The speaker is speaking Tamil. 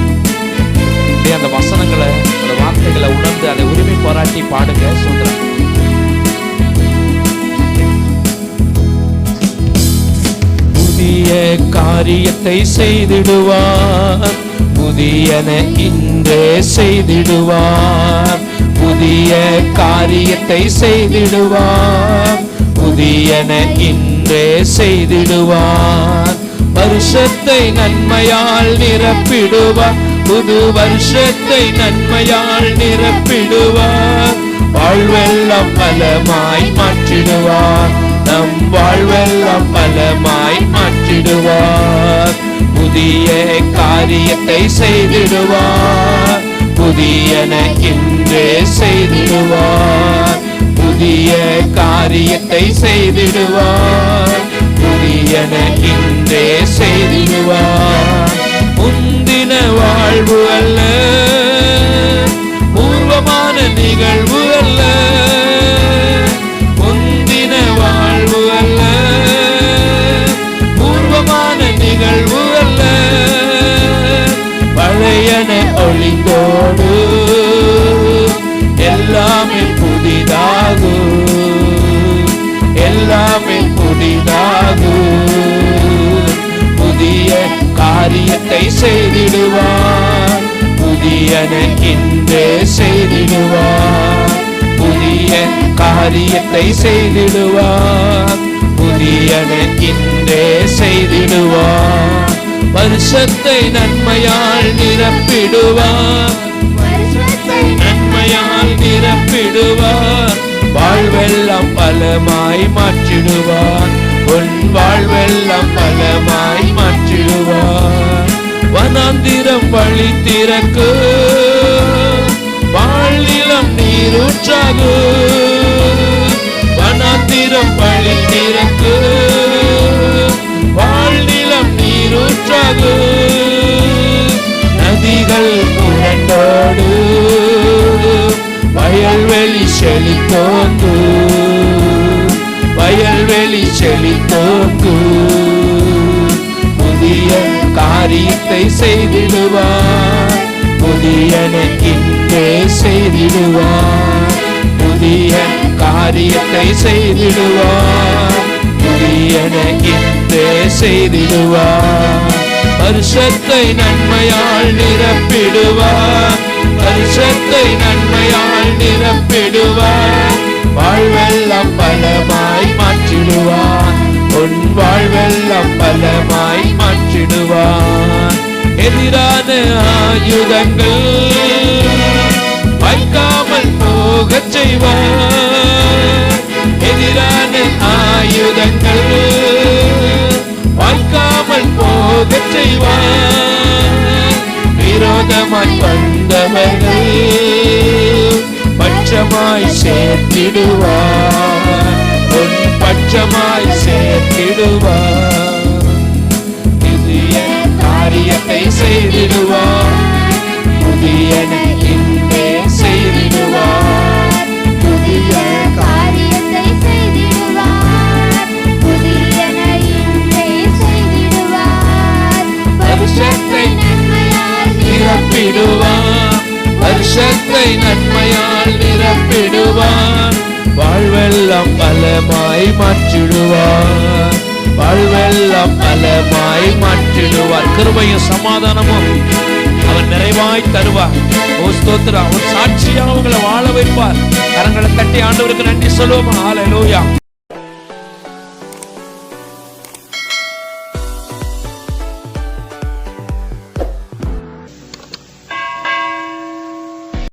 அப்படியே அந்த வசனங்களை அந்த வார்த்தைகளை உணர்ந்து அதை உரிமை பாராட்டி பாடுங்க சுந்தரம் புதிய காரியத்தை செய்திடுவார். புதியன இன்றே செய்திடுவார். புதிய காரியத்தை செய்திடுவார். புதியன இன்றே செய்திடுவார். வருஷத்தை நன்மையால் நிரப்பிடுவார். புது வருஷத்தை நன்மையால் நிரப்பிடுவார். வாழ்வெல்லாம் பலமாய் மாற்றிடுவார். நம் வாழ்வெல்லாம் பலமாய் மாற்றிடுவார். புதிய காரியத்தை செய்திடுவார். புதியன இன்றே செய்திடுவார். புதிய காரியத்தை செய்திடுவார். புதியன இன்றே செய்திடுவார். முந்தின வாழ்வு அல்ல. ஒளிந்தோடு எல்லாமே புதிதாகும் எல்லாமே புதிதாகும் புதிய காரியத்தை செய்திடுவார். புதியனக்கின்றே செய்திடுவார். புதிய காரியத்தை செய்திடுவார். புதியனக்கின்றே செய்திடுவார். வருஷத்தை நன்மையான பலமாய் மாற்றிடுவார். உன் வாழ்வெல்லாம் பலமாய் மாற்றிடுவார். வனாந்திரம் வழி திறக்கு. வாழ்நிலம் நீரூற்றாகு. வனாந்திரம் வழி திறக்கு. வாழ்நிலம் நீரூற்றாகு. நதிகள் புரண்டோடு. வயல்வெளி செழித்தோங்கு வயல்வெளி செழித்தோங்கு புதிய காரியத்தை செய்திடுவார். புதியன செய்திடுவார். புதிய காரியத்தை செய்திடுவார். புதியன செய்திடுவார். வருஷத்தை நன்மையால் நிரப்பிடுவார். வருஷத்தை நன்மையால் நிரப்பிடுவார். வாழ்வெல்லாம் பலமாய் ஆயுதங்கள் வைக்காமல் போகச் செய்வார். எதிரான ஆயுதங்கள் வைக்காமல் போகச் செய்வார். விரோதமாய் வந்தவர்கள் பட்சமாய் சேர்த்திடுவார். உன் பட்சமாய் சேர்த்திடுவார். இது என் காரியத்தை செய்திடுவார். நிரப்பிடுவார் வருஷத்தை நன்மையால் நிரப்பிடுவார் வாழ்வெல்லாம் பலமாய் மாற்றிடுவார் வாழ்வெல்லாம் பலமாய் மாற்றிடுவார் கிருபையும் சமாதானமும் அவர் நிறைவாய் தருவார் ஓ ஸ்தோத்திரம். அவன் சாட்சியாக அவங்களை வாழ வைப்பார். கரங்களை தட்டி ஆண்டவருக்கு நன்றி சொல்லுவோம்? ஹalleluya